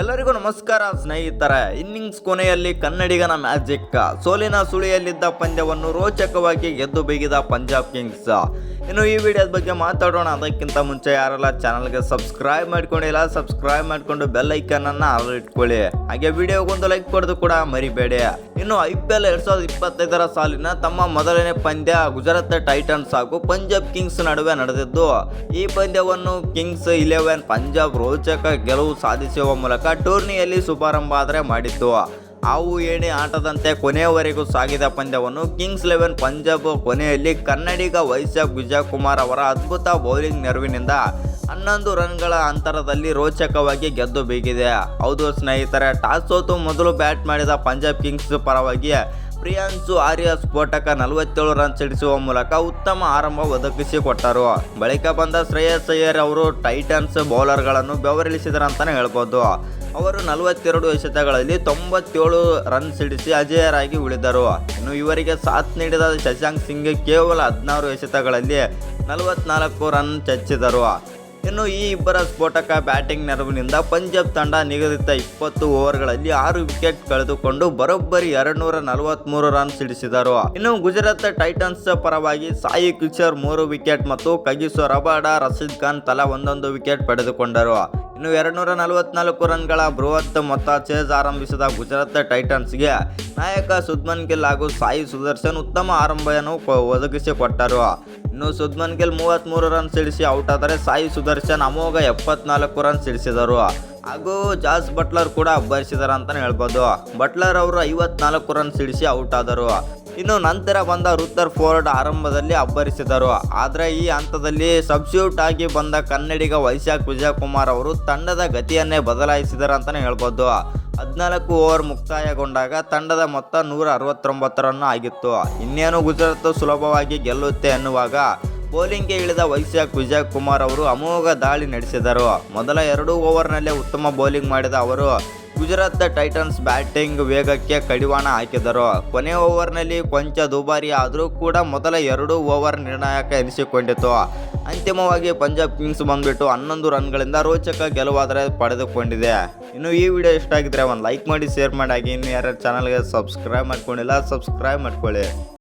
ಎಲ್ಲರಿಗೂ ನಮಸ್ಕಾರ, ಸ್ನೇಹಿತರೆ. ಇನ್ನಿಂಗ್ಸ್ ಕೊನೆಯಲ್ಲಿ ಕನ್ನಡಿಗನ ಮ್ಯಾಜಿಕ್. ಸೋಲಿನ ಸುಳಿಯಲ್ಲಿದ್ದ ಪಂದ್ಯವನ್ನು ರೋಚಕವಾಗಿ ಗೆದ್ದು ಬೀಗಿದ ಪಂಜಾಬ್ ಕಿಂಗ್ಸ್. ಇನ್ನು ಈ ವಿಡಿಯೋದ ಬಗ್ಗೆ ಮಾತಾಡೋಣ. ಅದಕ್ಕಿಂತ ಮುಂಚೆ ಯಾರೆಲ್ಲ ಚಾನಲ್ಗೆ ಸಬ್ಸ್ಕ್ರೈಬ್ ಮಾಡ್ಕೊಂಡಿಲ್ಲ, ಸಬ್ಸ್ಕ್ರೈಬ್ ಮಾಡ್ಕೊಂಡು ಬೆಲ್ ಐಕನ್ ಅನ್ನ ಆಲ್ ಇಟ್ಕೊಳ್ಳಿ. ಹಾಗೆ ವಿಡಿಯೋಗೊಂದು ಲೈಕ್ ಕೊಡೋದು ಕೂಡ ಮರಿಬೇಡಿ. ಇನ್ನು ಐ ಪಿ ಎಲ್ ಎರಡ್ ಸಾವಿರದ ಇಪ್ಪತ್ತೈದರ ಸಾಲಿನ ತಮ್ಮ ಮೊದಲನೇ ಪಂದ್ಯ ಗುಜರಾತ್ ಟೈಟನ್ಸ್ ಹಾಗೂ ಪಂಜಾಬ್ ಕಿಂಗ್ಸ್ ನಡುವೆ ನಡೆದಿದ್ದು. ಈ ಪಂದ್ಯವನ್ನು ಕಿಂಗ್ಸ್ ಇಲೆವೆನ್ ಪಂಜಾಬ್ ರೋಚಕ ಗೆಲುವು ಸಾಧಿಸುವ ಮೂಲಕ ಟೂರ್ನಿಯಲ್ಲಿ ಶುಭಾರಂಭ ಆದರೆ ಮಾಡಿತ್ತು ಹಾವು ಏಣಿ ಆಟದಂತೆ ಕೊನೆಯವರೆಗೂ ಸಾಗಿದ ಪಂದ್ಯವನ್ನು ಕಿಂಗ್ಸ್ ಲೆವೆನ್ ಪಂಜಾಬ್ ಕೊನೆಯಲ್ಲಿ ಕನ್ನಡಿಗ ವೈಶಾಖ್ ವಿಜಯಕುಮಾರ್ ಅವರ ಅದ್ಭುತ ಬೌಲಿಂಗ್ ನೆರವಿನಿಂದ ಹನ್ನೊಂದು ರನ್ಗಳ ಅಂತರದಲ್ಲಿ ರೋಚಕವಾಗಿ ಗೆದ್ದು ಬೀಗಿದೆ. ಹೌದು ಸ್ನೇಹಿತರೆ ಟಾಸ್ ಸೋತು ಮೊದಲು ಬ್ಯಾಟ್ ಮಾಡಿದ ಪಂಜಾಬ್ ಕಿಂಗ್ಸ್ ಪರವಾಗಿ ಪ್ರಿಯಾಂಶು ಆರ್ಯ ಸ್ಫೋಟಕ ನಲವತ್ತೇಳು ರನ್ ಸಿಡಿಸುವ ಮೂಲಕ ಉತ್ತಮ ಆರಂಭ ಒದಗಿಸಿಕೊಟ್ಟರು ಬಳಿಕ ಬಂದ ಶ್ರೇಯಸ್ ಅಯ್ಯರ್ ಅವರು ಟೈಟನ್ಸ್ ಬೌಲರ್ಗಳನ್ನು ಬೆವರಿಳಿಸಿದರು ಅಂತಲೇ ಹೇಳ್ಬೋದು. ಅವರು ನಲವತ್ತೆರಡು ಎಸೆತಗಳಲ್ಲಿ ತೊಂಬತ್ತೇಳು ರನ್ ಸಿಡಿಸಿ ಅಜೇಯರಾಗಿ ಉಳಿದರು. ಇನ್ನು ಇವರಿಗೆ ಸಾಥ್ ನೀಡಿದ ಶಶಾಂಕ್ ಸಿಂಗ್ ಕೇವಲ ಹದಿನಾರು ಎಸೆತಗಳಲ್ಲಿ ನಲವತ್ನಾಲ್ಕು ರನ್ ಚಚ್ಚಿದರು. ಇನ್ನು ಈ ಇಬ್ಬರ ಸ್ಫೋಟಕ ಬ್ಯಾಟಿಂಗ್ ನೆರವಿನಿಂದ ಪಂಜಾಬ್ ತಂಡ ನಿಗದಿತ ಇಪ್ಪತ್ತು ಓವರ್ಗಳಲ್ಲಿ ಆರು ವಿಕೆಟ್ ಕಳೆದುಕೊಂಡು ಬರೋಬ್ಬರಿ ಎರಡ್ನೂರ ನಲವತ್ಮೂರು ರನ್ ಸಿಡಿಸಿದರು. ಇನ್ನು ಗುಜರಾತ್ ಟೈಟನ್ಸ್ ಪರವಾಗಿ ಸಾಯಿ ಕಿಶೋರ್ ಮೂರು ವಿಕೆಟ್ ಮತ್ತು ಕಗಿಸೋ ರಬಾಡ ರಶೀದ್ ಖಾನ್ ತಲಾ ಒಂದೊಂದು ವಿಕೆಟ್ ಪಡೆದುಕೊಂಡರು. ಇನ್ನು ಎರಡ್ನೂರ ನಲವತ್ನಾಲ್ಕು ರನ್ಗಳ ಬೃಹತ್ ಮೊತ್ತ ಚೇಸ್ ಆರಂಭಿಸಿದ ಗುಜರಾತ್ ಟೈಟನ್ಸ್ಗೆ ನಾಯಕ ಸುದ್ಮನ್ ಗಿಲ್ ಹಾಗೂ ಸಾಯಿ ಸುದರ್ಶನ್ ಉತ್ತಮ ಆರಂಭವನ್ನು ಒದಗಿಸಿಕೊಟ್ಟರು. ಇನ್ನು ಸುದ್ಮನ್ ಗಿಲ್ ಮೂವತ್ತ್ಮೂರು ರನ್ ಸಿಡಿಸಿ ಔಟ್ ಆದರೆ ಸಾಯಿ ಸುದರ್ಶನ್ ಅಮೋಘ ಎಪ್ಪತ್ನಾಲ್ಕು ರನ್ ಸಿಡಿಸಿದರು. ಹಾಗೂ ಜಾಸ್ ಬಟ್ಲರ್ ಕೂಡ ಅಬ್ಬರಿಸಿದರು ಅಂತಲೇ ಹೇಳ್ಬೋದು. ಬಟ್ಲರ್ ಅವರು ಐವತ್ನಾಲ್ಕು ರನ್ ಸಿಡಿಸಿ ಔಟ್ ಆದರು. ಇನ್ನು ನಂತರ ಬಂದ ರುತ್ತರ್ ಫೋರ್ಡ್ ಆರಂಭದಲ್ಲಿ ಅಬ್ಬರಿಸಿದರು. ಆದರೆ ಈ ಹಂತದಲ್ಲಿ ಸಬ್ಸ್ಟ್ಯೂಟ್ ಆಗಿ ಬಂದ ಕನ್ನಡಿಗ ವೈಶಾಖ್ ವಿಜಯಕುಮಾರ್ ಅವರು ತಂಡದ ಗತಿಯನ್ನೇ ಬದಲಾಯಿಸಿದರು ಅಂತಲೇ ಹೇಳ್ಬೋದು. ಹದಿನಾಲ್ಕು ಓವರ್ ಮುಕ್ತಾಯಗೊಂಡಾಗ ತಂಡದ ಮೊತ್ತ ನೂರ ಅರವತ್ತೊಂಬತ್ತು ರನ್ ಆಗಿತ್ತು. ಇನ್ನೇನು ಗುಜರಾತ್ ಸುಲಭವಾಗಿ ಗೆಲ್ಲುತ್ತೆ ಎನ್ನುವಾಗ ಬೌಲಿಂಗ್ಗೆ ಇಳಿದ ವೈಶಾಖ್ ವಿಜಯಕುಮಾರ್ ಅವರು ಅಮೋಘ ದಾಳಿ ನಡೆಸಿದರು. ಮೊದಲ ಎರಡು ಓವರ್ನಲ್ಲೇ ಉತ್ತಮ ಬೌಲಿಂಗ್ ಮಾಡಿದ ಅವರು ಗುಜರಾತ್ ಟೈಟನ್ಸ್ ಬ್ಯಾಟಿಂಗ್ ವೇಗಕ್ಕೆ ಕಡಿವಾಣ ಹಾಕಿದರು. ಕೊನೆ ಓವರ್ನಲ್ಲಿ ಕೊಂಚ ದುಬಾರಿ ಆದರೂ ಕೂಡ ಮೊದಲ ಎರಡು ಓವರ್ ನಿರ್ಣಾಯಕ ಎನಿಸಿಕೊಂಡಿತು ಅಂತಿಮವಾಗಿ ಪಂಜಾಬ್ ಕಿಂಗ್ಸ್ ಬಂದ್ಬಿಟ್ಟು ಹನ್ನೊಂದು ರನ್ಗಳಿಂದ ರೋಚಕ ಗೆಲುವಾದರೆ ಪಡೆದುಕೊಂಡಿದೆ. ಇನ್ನು ಈ ವಿಡಿಯೋ ಇಷ್ಟ ಆಗಿದ್ರೆ ಒಂದು ಲೈಕ್ ಮಾಡಿ, ಶೇರ್ ಮಾಡಿ. ಇನ್ನು ಯಾರ್ಯಾರು ಚಾನಲ್ಗೆ ಸಬ್ಸ್ಕ್ರೈಬ್ ಮಾಡ್ಕೊಂಡಿಲ್ಲ ಸಬ್ಸ್ಕ್ರೈಬ್ ಮಾಡ್ಕೊಳ್ಳಿ.